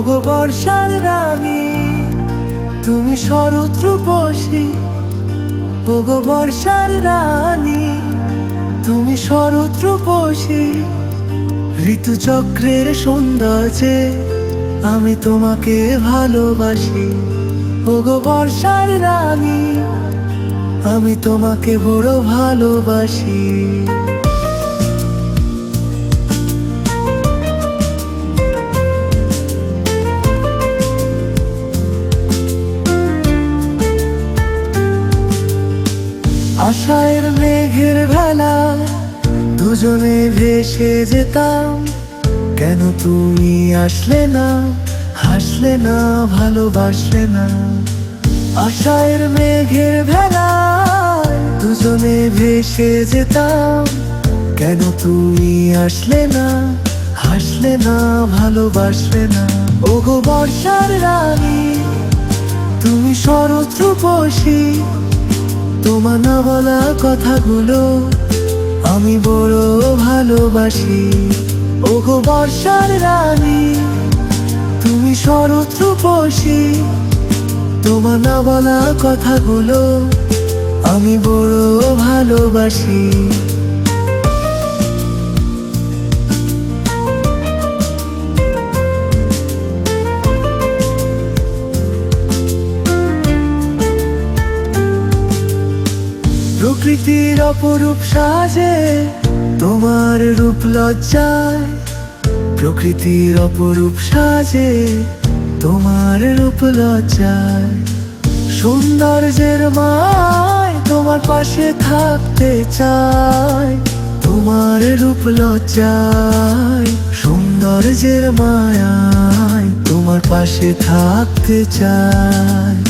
ওগো বর্ষার রানী, তুমি শরৎ রূপসী ওগো বর্ষার রানী, তুমি শরৎ রূপসী ঋতুচক্রের সৌন্দর্যে আমি তোমাকে ভালোবাসি। ওগো বর্ষার রানী, আমি তোমাকে বড় ভালোবাসি। আশায়ের মেঘের ভেলা, দুজনে ভেসে যেতাম। কেন তুমি আসলে না, হাসলে না, ভালোবাসলে না? আশায়ের মেঘের ভেলা দুজনে ভেসে যেতাম। কেন তুমি আসলে না, হাসলে না, ভালোবাসলে না? ওগো বর্ষার রানী, তুমি শরৎ রূপসী। তোমার না বলা কথাগুলো আমি বড় ভালোবাসি। ওগো বর্ষার রানী, তুমি শরৎ রূপসী তোমার না বলা কথাগুলো আমি বড় ভালোবাসি। প্রকৃতির অপরূপ সাজে, তোমার রূপ লজ্জায়। প্রকৃতির অপরূপ সাজে, তোমার রূপ লজ্জায়। সৌন্দর্যের মায় তোমার পাশে থাকতে চাই তোমার রূপ লজ্জায়। সৌন্দর্যের মায়ায় তোমার পাশে থাকতে চাই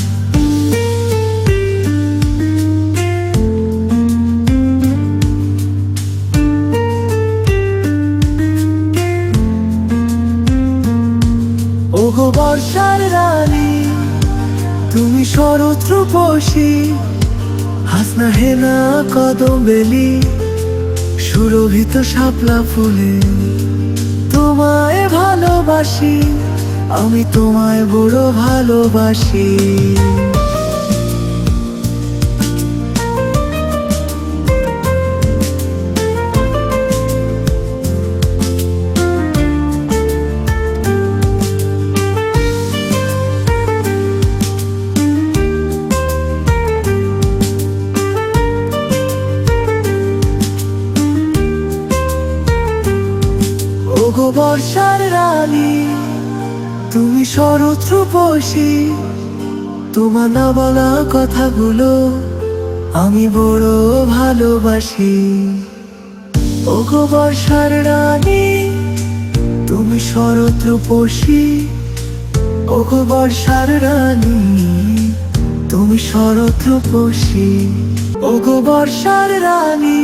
ওগো বর্ষার রানী, তুমি শরৎ রূপসী হাসনা হেনা কদমেলি, সুরভিত শাপলা ফুলে। তোমায় ভালোবাসি, আমি তোমায় বড় ভালোবাসি। বর্ষার রানী, তুমি শরৎ তোমার না বলা কথাগুলো আমি বড় ভালোবাসি। ওগো বর্ষার রানী, তুমি শরৎ রূপসী ওগো বর্ষার রানী, তুমি শরৎ রূপসী ওগো বর্ষার রানী,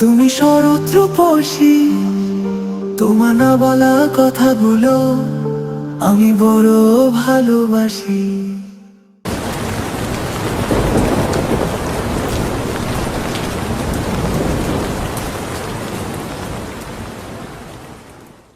তুমি শরৎ রূপসী তোমার না বলা কথাগুলো আমি বড় ভালোবাসি।